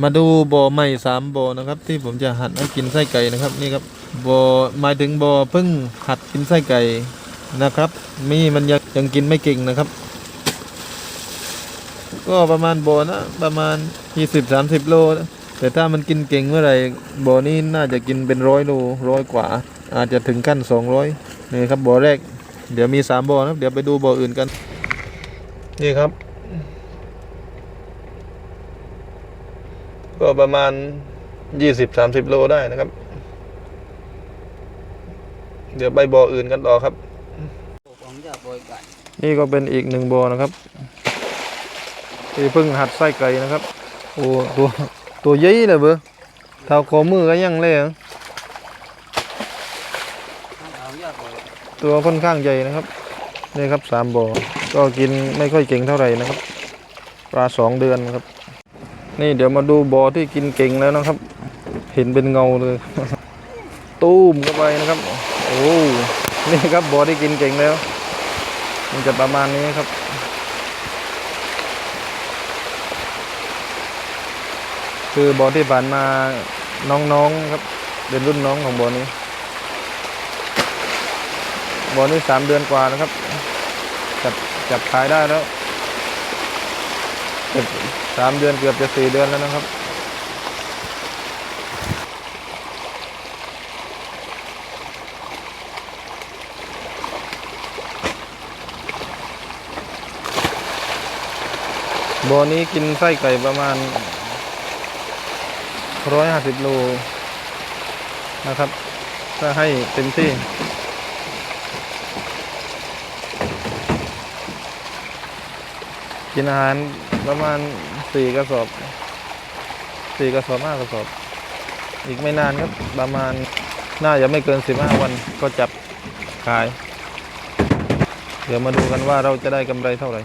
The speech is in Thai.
มาดูบ่อใหม่สามบ่อนะครับ ที่ผมจะหัดให้กินไส้ไก่นะครับ นี่ครับบ่อหมายถึงบ่อเพิ่งหัดกินไส้ไก่นะครับ มีมันยังยังกินไม่เก่งนะครับ ก็ประมาณบ่อนะประมาณยี่สิบสามสิบโลนะแต่ถ้ามันกินเก่งเมื่อไหร่บ่อนี้น่าจะกินเป็นร้อยโลร้อยกว่า อาจจะถึงขั้นสองร้อยนี่ครับบ่อแรก เดี๋ยวมีสามบ่อนะเดี๋ยวไปดูบ่ออื่นกัน นี่ครับ ก็ประมาณยี่สิบสามสิบโลได้นะครับ เดี๋ยวไปบ่ออื่นกันต่อครับ นี่ก็เป็นอีกหนึ่งบ่อนะครับที่เพิ่งหัดไส้ไก่นะครับ โอ้ตัวตัวใหญ่เลยเบอร์เท่าขอมือก็ยังเลยอของจะบอยตัวค่อนข้างใหญ่นะครับนี่ครับสามบ่อก็กินไม่ค่อยเก่งเท่าไหร่นะครับ ปลาสองเดือนนะครับ นี่เดี๋ยวมาดูบ่อที่กินเก่งแล้วนะครับ เห็นเป็นเงาเลย ตูมเข้าไปนะครับ โอ้นี่ครับบ่อที่กินเก่งแล้ว มันจะประมาณนี้ครับคือบอที่ผ่านมาน้องๆครับเป็นรุ่นน้องของบอนี้บอนี้สามเดือนกว่านะครับ จับจับขายได้แล้ว เกือบสามเดือนเกือบจะสี่เดือนแล้วนะครับบ่อนี้กินไส้ไก่ประมาณร้อยห้าสิบโลนะครับ ถ้าให้เต็มที่ กินอาหารประมาณสี่กระสอบสี่กระสอบห้ากระสอบ อีกไม่นานครับประมาณน่าจะไม่เกินสิบห้าวันก็จับขาย เดี๋ยวมาดูกันว่าเราจะได้กำไรเท่าไหร่